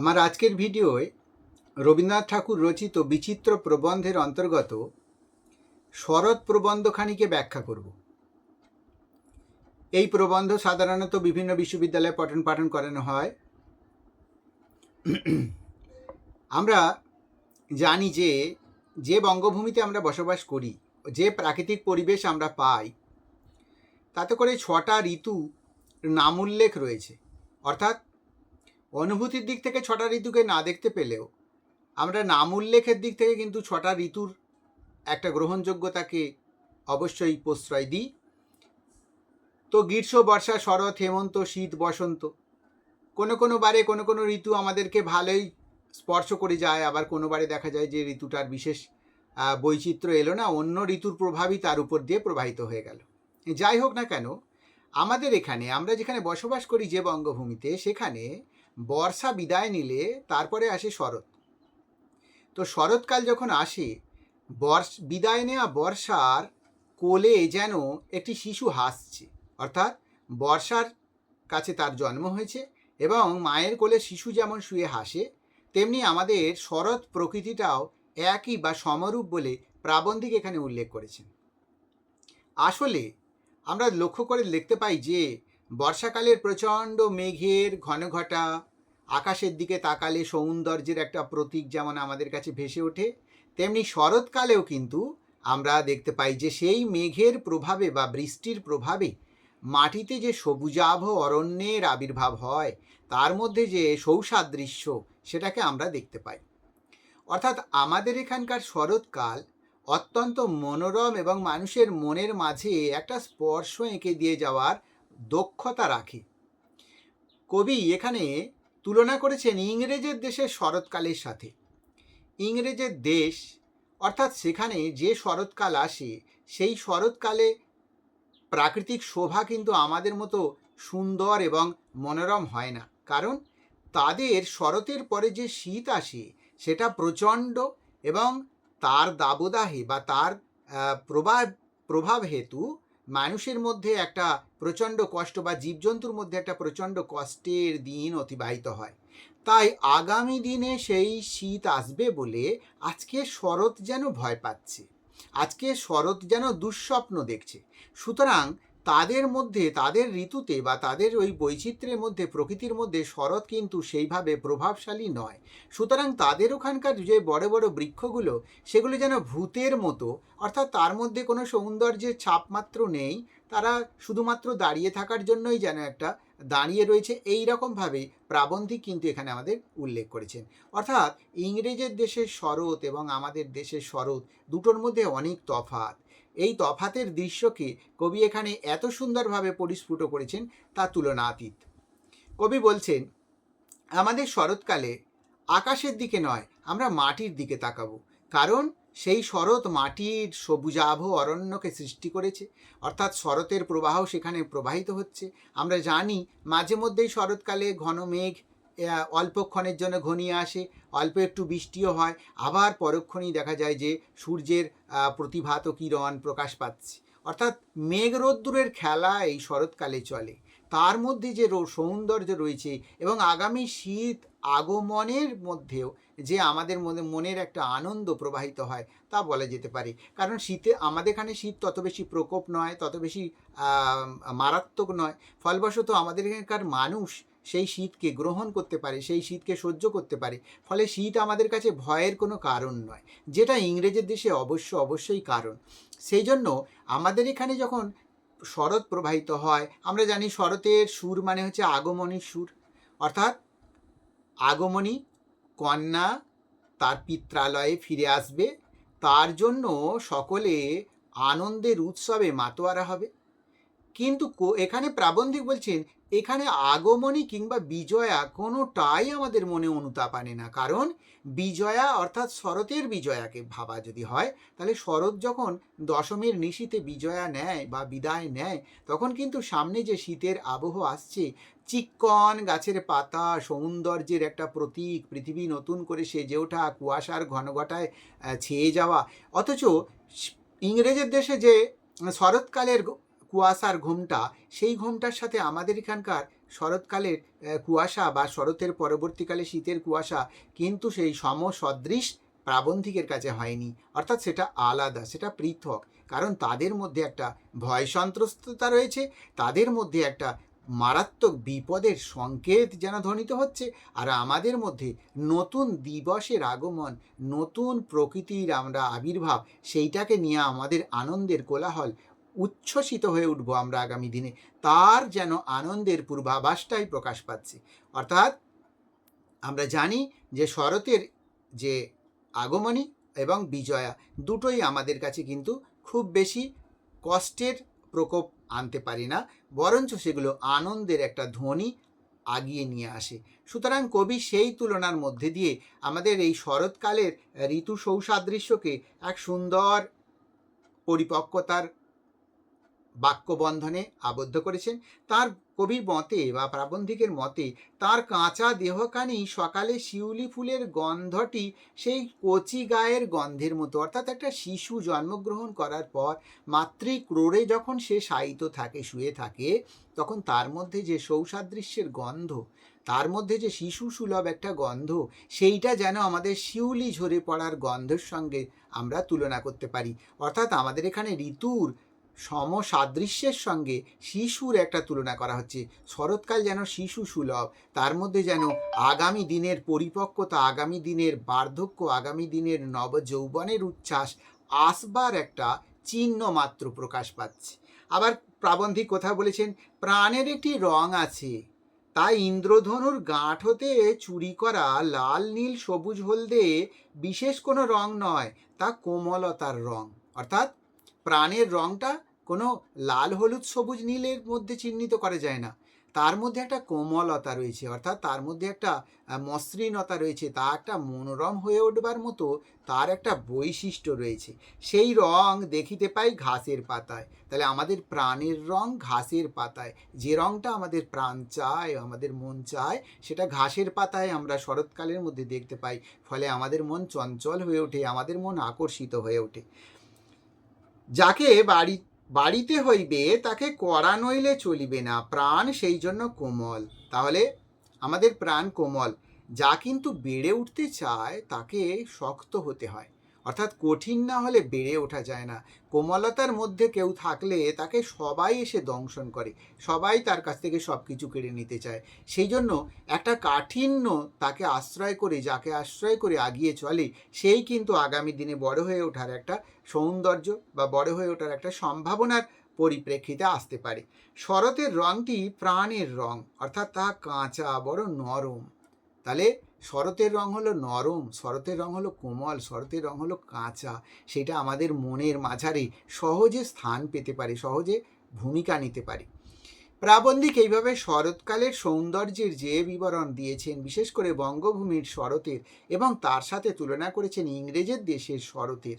আমার আজকের ভিডিওয় রবীন্দ্রনাথ ঠাকুর রচিত বিচিত্র প্রবন্ধের অন্তর্গত শরৎ প্রবন্ধখানিকে ব্যাখ্যা করব। এই প্রবন্ধ সাধারণত বিভিন্ন বিশ্ববিদ্যালয়ে পঠন পাঠন করানো হয়। আমরা জানি যে যে বঙ্গভূমিতে আমরা বসবাস করি, যে প্রাকৃতিক পরিবেশ আমরা পাই, তাতে করে ছটা ঋতু নাম উল্লেখ রয়েছে। অর্থাৎ অনুভূতির দিক থেকে ছটা ঋতুকে না দেখতে পেলেও, আমরা নাম উল্লেখের দিক থেকে কিন্তু ছটা ঋতুর একটা গ্রহণযোগ্যতাকে অবশ্যই প্রশ্রয় দিই। তো গ্রীষ্ম, বর্ষা, শরৎ, হেমন্ত, শীত, বসন্ত, কোনো কোনো বারে কোনো কোনো ঋতু আমাদেরকে ভালোই স্পর্শ করে যায়, আবার কোনো বারে দেখা যায় যে ঋতুটার বিশেষ বৈচিত্র্য এলো না, অন্য ঋতুর প্রভাবই তার উপর দিয়ে প্রবাহিত হয়ে গেল। যাই হোক না কেন, আমাদের এখানে, আমরা যেখানে বসবাস করি যে বঙ্গভূমিতে, সেখানে বর্ষা বিদায় নিলে তারপরে আসে শরৎ। তো শরৎকাল যখন আসে, বর্ষ, বিদায় নেওয়া বর্ষার কোলে যেন একটি শিশু হাসছে। অর্থাৎ বর্ষার কাছে তার জন্ম হয়েছে এবং মায়ের কোলে শিশু যেমন শুয়ে হাসে, তেমনি আমাদের শরৎ প্রকৃতিটাও একই বা সমরূপ বলে প্রাবন্ধিক এখানে উল্লেখ করেছেন। আসলে আমরা লক্ষ্য করে দেখতে পাই যে বর্ষাকালের প্রচণ্ড মেঘের ঘনঘটা, আকাশের দিকে তাকালে সৌন্দর্যের একটা প্রতীক যেমন আমাদের কাছে ভেসে ওঠে, তেমনি শরৎকালেও কিন্তু আমরা দেখতে পাই যে সেই মেঘের প্রভাবে বা বৃষ্টির প্রভাবে মাটিতে যে সবুজাভ অরণ্যের আবির্ভাব হয়, তার মধ্যে যে সৌসাদৃশ্য সেটাকে আমরা দেখতে পাই। অর্থাৎ আমাদের এখানকার শরৎকাল অত্যন্ত মনোরম এবং মানুষের মনের মাঝে একটা স্পর্শ এঁকে দিয়ে যাওয়ার দক্ষতা রাখে। কবি এখানে তুলনা করেছেন ইংরেজের দেশের শরৎকালের সাথে। ইংরেজের দেশ, অর্থাৎ সেখানে যে শরৎকাল আসে, সেই শরৎকালে প্রাকৃতিক শোভা কিন্তু আমাদের মতো সুন্দর এবং মনোরম হয় না। কারণ তাদের শরতের পরে যে শীত আসে, সেটা প্রচণ্ড এবং তার দাবদাহে বা তার প্রভাব প্রভাব হেতু মানুষের মধ্যে একটা প্রচণ্ড কষ্ট বা জীবজন্তুর মধ্যে একটা প্রচণ্ড কষ্টের দিন অতিবাহিত হয়। তাই আগামী দিনে সেই শীত আসবে বলে আজকে শরৎ যেন ভয় পাচ্ছে, আজকে শরৎ যেন দুঃস্বপ্ন দেখছে। সুতরাং তাদের মধ্যে, তাদের ঋতুতে বা তাদের ওই বৈচিত্র্যের মধ্যে, প্রকৃতির মধ্যে শরৎ কিন্তু সেইভাবে প্রভাবশালী নয়। সুতরাং তাদের ওখানকার যে বড় বড় বৃক্ষগুলো, সেগুলো যেন ভূতের মতো, অর্থাৎ তার মধ্যে কোনো সৌন্দর্যের ছাপ মাত্র নেই তারা শুধুমাত্র দাঁড়িয়ে থাকার জন্যই যেন একটা দাঁড়িয়ে রয়েছে, এই রকমভাবে প্রাবন্ধিক কিন্তু এখানে আমাদের উল্লেখ করেছেন। অর্থাৎ ইংরেজের দেশের শরৎ এবং আমাদের দেশের শরৎ দুটোর মধ্যে অনেক তফাৎ। এই তফাতের দৃশ্যকে কবি এখানে এত সুন্দরভাবে পরিস্ফুট করেছেন তা তুলনাতীত। কবি বলছেন, আমাদের শরৎকালে আকাশের দিকে নয়, আমরা মাটির দিকে তাকাবো। কারণ সেই শরৎ মাটির সবুজাভ অরণ্যকে সৃষ্টি করেছে। অর্থাৎ শরতের প্রবাহ সেখানে প্রবাহিত হচ্ছে। আমরা জানি মাঝে মধ্যেই শরৎকালে ঘন মেঘ অল্পক্ষণের জন্য ঘনিয়ে আসে, অল্প একটু বৃষ্টিও হয়। আবার পরক্ষণেই দেখা যায় যে সূর্যের প্রতিভাত কিরণ প্রকাশ পাচ্ছে। অর্থাৎ মেঘ রোদ্দুরের খেলা এই শরৎকালে চলে। তার মধ্যে যে সৌন্দর্য রয়েছে এবং আগামী শীত আগমনের মধ্যেও যে আমাদের মধ্যে মনের একটা আনন্দ প্রবাহিত হয়, তা বলা যেতে পারে। কারণ শীতে আমাদের এখানে শীত তত বেশি প্রকোপ নয়, তত বেশি মারাত্মক নয়। ফলবশত আমাদের এখানকার মানুষ সেই শীতকে গ্রহণ করতে পারে, সেই শীতকে সহ্য করতে পারে। ফলে শীত আমাদের কাছে ভয়ের কোনো কারণ নয়, যেটা ইংরেজের দেশে অবশ্য অবশ্যই কারণ। সেই জন্য আমাদের এখানে যখন শরৎ প্রবাহিত হয়। আমরা জানি শরতের সুর মানে হচ্ছে আগমনী সুর। অর্থাৎ আগমনী কন্যা তার পিত্রালয়ে ফিরে আসবে। তার জন্য সকলে আনন্দের উৎসবে মাতোয়ারা হবে। কিন্তু এখানে প্রাবন্ধিক বলছেন এখানে আগমনী কিংবা বিজয়া কোনোটাই আমাদের মনে অনুতাপ আনে না। কারণ বিজয়া অর্থাৎ শরতের বিজয়াকে ভাবা যদি হয়, তাহলে শরৎ যখন দশমীর নিশীতে বিজয়া নেয় বা বিদায় নেয়, তখন কিন্তু সামনে যে শীতের আবহ আসছে, চিক্কন গাছের পাতা, সৌন্দর্যের একটা প্রতীক, পৃথিবী নতুন করে সেজে ওঠা, কুয়াশার ঘনঘটায় ছেয়ে যাওয়া। অথচ ইংরেজের দেশে যে শরৎকালের কুয়াশার ঘুমটা, সেই ঘুমটার সাথে আমাদের এখানকার শরৎকালের কুয়াশা বা শরতের পরবর্তীকালে শীতের কুয়াশা কিন্তু সেই সমসদৃশ প্রাবন্ধিকের কাছে হয়নি। অর্থাৎ সেটা আলাদা, সেটা পৃথক। কারণ তাদের মধ্যে একটা ভয় সন্ত্রস্ততা রয়েছে, তাদের মধ্যে একটা মারাত্মক বিপদের সংকেত যেন ধ্বনিত হচ্ছে, আর আমাদের মধ্যে নতুন দিবসের আগমন, নতুন প্রকৃতির আমরা আবির্ভাব, সেইটাকে নিয়ে আমাদের আনন্দের কোলাহল উচ্ছ্বসিত হয়ে উঠব আমরা আগামী দিনে। তার যেন আনন্দের পূর্বাভাসটাই প্রকাশ পাচ্ছে। অর্থাৎ আমরা জানি যে শরতের যে আগমনী এবং বিজয়া দুটোই আমাদের কাছে কিন্তু খুব বেশি কষ্টের প্রকোপ আনতে পারি না, বরঞ্চ সেগুলো আনন্দের একটা ধ্বনি আগিয়ে নিয়ে আসে। সুতরাং কবি সেই তুলনার মধ্যে দিয়ে আমাদের এই শরৎকালের ঋতু সৌসাদৃশ্যকে এক সুন্দর পরিপক্কতার বাক্যবন্ধনে আবদ্ধ করেছেন। তার কবির মতে বা প্রাবন্ধিকের মতে, তার কাঁচা দেহখানি সকালে শিউলি ফুলের গন্ধটি সেই কচি গায়ের গন্ধের মতো। অর্থাৎ একটা শিশু জন্মগ্রহণ করার পর মাতৃ ক্রোড়ে যখন সে শায়িত থাকে, শুয়ে থাকে, তখন তার মধ্যে যে সৌসাদৃশ্যের গন্ধ, তার মধ্যে যে শিশু সুলভ একটা গন্ধ, সেইটা যেন আমাদের শিউলি ঝরে পড়ার গন্ধের সঙ্গে আমরা তুলনা করতে পারি। অর্থাৎ আমাদের এখানে ঋতুর সমসাদৃশ্যের সঙ্গে শিশুর একটা তুলনা করা হচ্ছে। শরৎকাল যেন শিশু সুলভ, তার মধ্যে যেন আগামী দিনের পরিপক্কতা, আগামী দিনের বার্ধক্য, আগামী দিনের নব যৌবনের উচ্ছ্বাস আসবার একটা চিহ্ন মাত্র প্রকাশ পাচ্ছে। আবার প্রাবন্ধিক কথা বলেছেন, প্রাণের একটি রং আছে, তাই ইন্দ্রধনুর গাঁট হতে চুরি করা লাল, নীল, সবুজ হলদে বিশেষ কোনো রং নয়, তা কোমলতার রং। অর্থাৎ প্রাণের রংটা কোনো লাল, হলুদ, সবুজ, নীলের মধ্যে চিহ্নিত করা যায় না। তার মধ্যে একটা কোমলতা রয়েছে, অর্থাৎ তার মধ্যে একটা মসৃণতা রয়েছে। তা একটা মনোরম হয়ে উঠবার মতো তার একটা বৈশিষ্ট্য রয়েছে। সেই রং দেখিতে পাই ঘাসের পাতায়। তাহলে আমাদের প্রাণের রং ঘাসের পাতায়। যে রংটা আমাদের প্রাণ চায়, আমাদের মন চায়, সেটা ঘাসের পাতায় আমরা শরৎকালের মধ্যে দেখতে পাই। ফলে আমাদের মন চঞ্চল হয়ে ওঠে, আমাদের মন আকর্ষিত হয়ে ওঠে। যাকে বাড়ি বাড়িতে হইবে, তাকে করা নইলে চলিবে না, প্রাণ সেই জন্য কোমল। তাহলে আমাদের প্রাণ কোমল, যা কিন্তু বেড়ে উঠতে চায়, তাকে শক্ত হতে হয়। অর্থাৎ কঠিন না হলে বেড়ে ওঠা যায় না। কোমলতার মধ্যে কেউ থাকলে তাকে সবাই এসে দংশন করে, সবাই তার কাছ থেকে সব কিছু কেড়ে নিতে চায়। সেই জন্য একটা কাঠিন্য তাকে আশ্রয় করে, যাকে আশ্রয় করে আগিয়ে চলে, সেই কিন্তু আগামী দিনে বড় হয়ে ওঠার একটা সৌন্দর্য বা বড় হয়ে ওঠার একটা সম্ভাবনার পরিপ্রেক্ষিতে আসতে পারে। শরতের রঙটি প্রাণের রং, অর্থাৎ তা কাঁচা বড় নরম। তাহলে শরতের রং হলো নরম, শরতের রং হলো কোমল, শরতের রং হলো কাঁচা। সেটা আমাদের মনের মাঝারি, সহজে স্থান পেতে পারে, সহজে ভূমিকা নিতে পারে। প্রাবন্ধিক এইভাবে শরৎকালের সৌন্দর্যের যে বিবরণ দিয়েছেন, বিশেষ করে বঙ্গভূমির শরতের এবং তার সাথে তুলনা করেছেন ইংরেজের দেশের শরতের।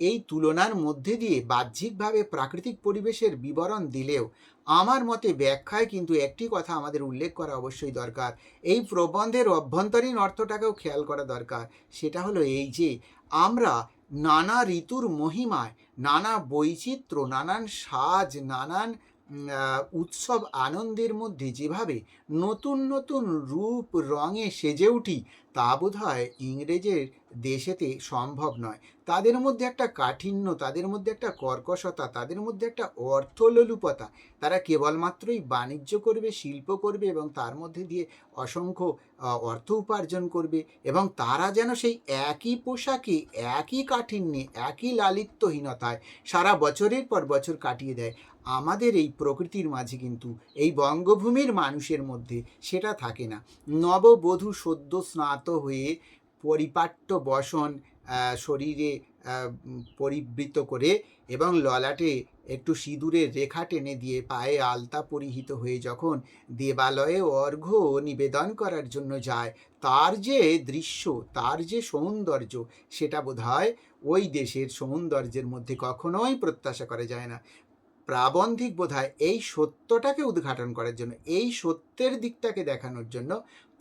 এই তুলনার মধ্যে দিয়ে বাহ্যিকভাবে প্রাকৃতিক পরিবেশের বিবরণ দিলেও আমার মতে ব্যাখ্যায় কিন্তু একটি কথা আমাদের উল্লেখ করা অবশ্যই দরকার। এই প্রবন্ধের অভ্যন্তরীণ অর্থটাকেও খেয়াল করা দরকার। সেটা হলো এই যে, আমরা নানা ঋতুর মহিমায় নানা বৈচিত্র্য, নানান সাজ, নানান উৎসব আনন্দের মধ্যে যেভাবে নতুন নতুন রূপ, রঙে সেজে উঠি তা বোধ হয় ইংরেজের দেশেতে সম্ভব নয়। তাদের মধ্যে একটা কাঠিন্য, তাদের মধ্যে একটা কর্কশতা, তাদের মধ্যে একটা অর্থলোলুপতা। তারা কেবলমাত্রই বাণিজ্য করবে, শিল্প করবে এবং তার মধ্যে দিয়ে অসংখ্য অর্থ উপার্জন করবে এবং তারা যেন সেই একই পোশাকে, একই কাঠিন্যে, একই লালিত্যহীনতায় সারা বছরের পর বছর কাটিয়ে দেয়। আমাদের এই প্রকৃতির মাঝে কিন্তু এই বঙ্গভূমির মানুষের মধ্যে সেটা থাকে না। নববধূ সদ্য স্নাত হয়ে পরিপাট্য বসন শরীরে পরিবৃত করে এবং ললাটে একটু সিঁদুরের রেখা টেনে দিয়ে পায়ে আলতা পরিহিত হয়ে যখন দেবালয়ে অর্ঘ্য নিবেদন করার জন্য যায়, তার যে দৃশ্য, তার যে সৌন্দর্য, সেটা বোধহয় ওই দেশের সৌন্দর্যের মধ্যে কখনোই প্রত্যাশা করা যায় না। প্রাবন্ধিক বোধহয় এই সত্যটাকে উদ্ঘাটন করার জন্য, এই সত্যের দিকটাকে দেখানোর জন্য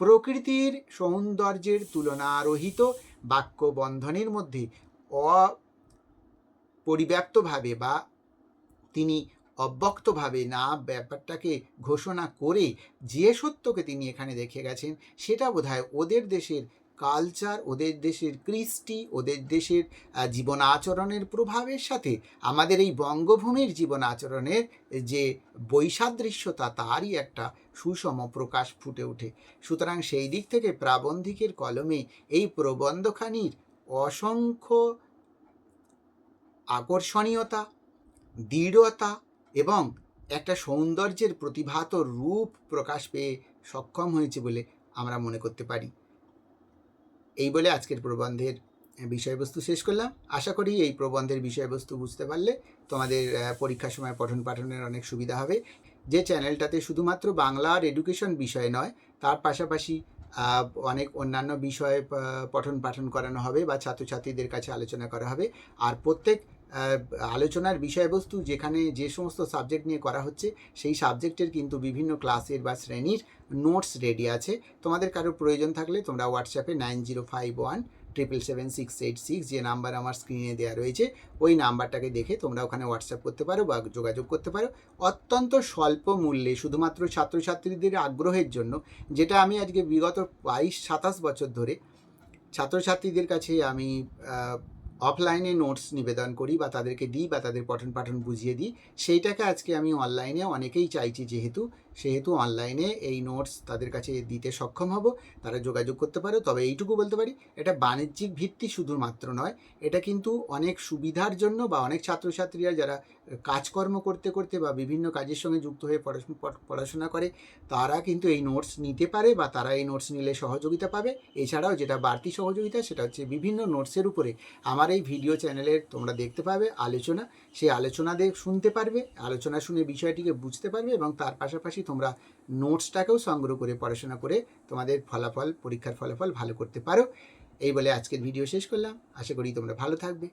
প্রকৃতির সৌন্দর্যের তুলনারোহিত বাক্য বন্ধনের মধ্যে অপরিব্যাপ্তভাবে বা তিনি অব্যক্তভাবে না ব্যাপারটাকে ঘোষণা করে যে সত্যকে তিনি এখানে দেখে গেছেন, সেটা বোধহয় ওদের দেশের কালচার ওদের দেশের কৃষ্টি, ওদের দেশের জীবন আচরণের প্রভাবের সাথে আমাদের এই বঙ্গভূমির জীবন আচরণের যে বৈসাদৃশ্যতা, তারই একটা সুষম প্রকাশ ফুটে ওঠে। সুতরাং সেই দিক থেকে প্রাবন্ধিকের কলমে এই প্রবন্ধখানির অসংখ্য আকর্ষণীয়তা, দৃঢ়তা এবং একটা সৌন্দর্যের প্রতিভাত রূপ প্রকাশ পেয়ে সক্ষম হয়েছে বলে আমরা মনে করতে পারি। এই বলে আজকের প্রবন্ধের বিষয়বস্তু শেষ করলাম। আশা করি এই প্রবন্ধের বিষয়বস্তু বুঝতে পারলে তোমাদের পরীক্ষার সময় পঠন পাঠনের অনেক সুবিধা হবে। যে চ্যানেলটাতে শুধুমাত্র বাংলা আর এডুকেশন বিষয় নয়, তার পাশাপাশি অনেক অন্যান্য বিষয়ে পঠন পাঠন করানো হবে বা ছাত্রছাত্রীদের কাছে আলোচনা করা হবে। আর প্রত্যেক আলোচনার বিষয়বস্তু যেখানে যে সমস্ত সাবজেক্ট নিয়ে করা হচ্ছে, সেই সাবজেক্টের কিন্তু বিভিন্ন ক্লাসের বা শ্রেণির নোটস রেডি আছে। তোমাদের কারও প্রয়োজন থাকলে তোমরা হোয়াটসঅ্যাপে nine zero five one triple seven six eight six যে নাম্বার আমার স্ক্রিনে দেওয়া রয়েছে, ওই নাম্বারটাকে দেখে তোমরা ওখানে হোয়াটসঅ্যাপ করতে পারো বা যোগাযোগ করতে পারো। অত্যন্ত স্বল্প মূল্যে শুধুমাত্র ছাত্রছাত্রীদের আগ্রহের জন্য, যেটা আমি আজকে বিগত বাইশ সাতাশ বছর ধরে ছাত্রছাত্রীদের কাছে আমি অফলাইনে নোটস নিবেদন করি বা তাদেরকে দিই বা তাদের পঠন পাঠন বুঝিয়ে দিই, সেইটাকে আজকে আমি অনলাইনে অনেকেই চাইছি যেহেতু সেহেতু অনলাইনে এই নোটস তাদের কাছে দিতে সক্ষম হব, তারা যোগাযোগ করতে পারো। তবে এইটুকু বলতে পারি, এটা বাণিজ্যিক ভিত্তি শুধুমাত্র নয়, এটা কিন্তু অনেক সুবিধার জন্য বা অনেক ছাত্রছাত্রীরা যারা কাজকর্ম করতে করতে বা বিভিন্ন কাজের সঙ্গে যুক্ত হয়ে পড়াশোনা করে, তারা কিন্তু এই নোটস নিতে পারে বা তারা এই নোটস নিলে সহযোগিতা পাবে। এছাড়াও যেটা বাড়তি সহযোগিতা, সেটা হচ্ছে বিভিন্ন নোটসের উপরে। আমার এই ভিডিও চ্যানেলের তোমরা দেখতে পাবে আলোচনা সেই আলোচনা দেখ শুনতে পারবে, আলোচনা শুনে বিষয়টিকে বুঝতে পারবে এবং তার পাশাপাশি তোমরা নোটসটাকেও সংগ্রহ করে পড়াশোনা করে তোমাদের ফলাফল, পরীক্ষার ফলাফল ভালো করতে পারো। এই বলে আজকের ভিডিও শেষ করলাম। আশা করি তোমরা ভালো থাকবে।